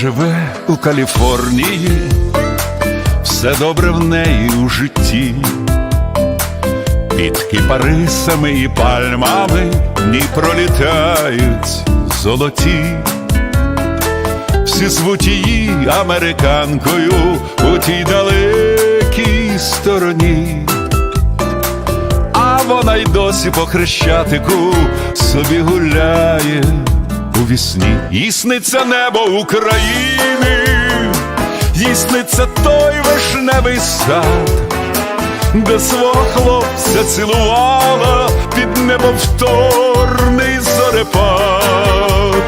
Живе у Каліфорнії, все добре в неї у житті. Під кипарисами і пальмами дні пролітають золоті. Всі звуть її американкою у тій далекій стороні. А вона й досі по хрещатику собі гуляє у вісні. Їй сниться небо України, сниться той вишневий сад, де свого хлопця цілувала під небовторний зорепад.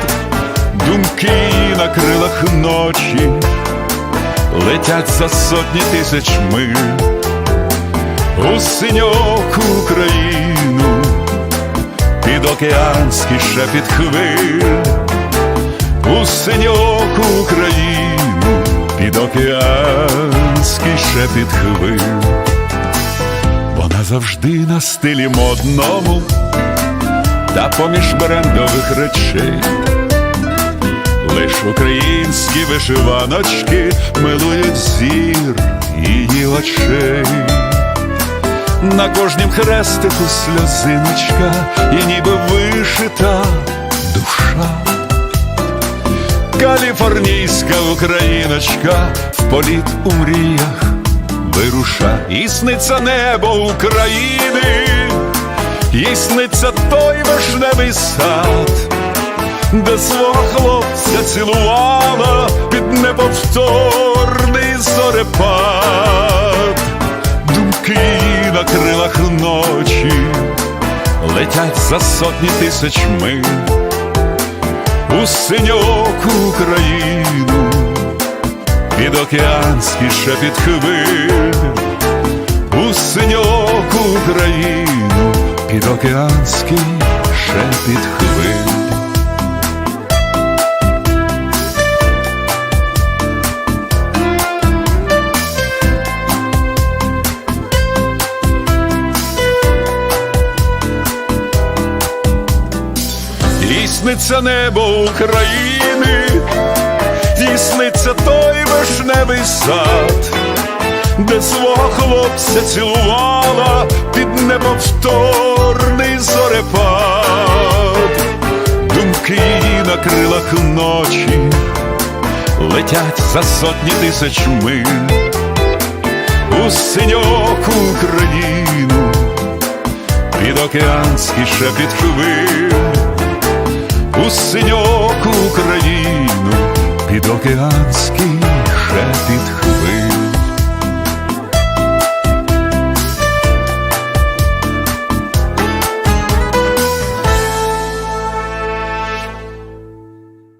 Думки на крилах ночі летять за сотні тисяч миль у синьоку Україну, під океанський шепіт хвиль, у синьоку Україну, під океанський шепіт хвиль. Вона завжди на стилі модному та поміж брендових речей. Лиш українські вишиваночки милують зір її очей. На кожнім хрестику сльозиночка, і ніби вишита душа. Каліфорнійська україночка в політ у мріях вируша. І сниться небо України, їй той вишневий сад, де свого хлопця цілувала під неповторний зорепад. На крилах ночі. Летять за сотні тисяч миль у синьоку Україну, під океанський шепіт хвиль, у синьоку Україну, під океанський шепіт хвиль. Їй небо України, їй сниться той вишневий сад, де свого хлопця цілувала під неповторний зорепад. Думки на крилах ночі летять за сотні тисяч миль у синьоку Україну, під океанський шепіт хвиль у синьоку Україну, під океанський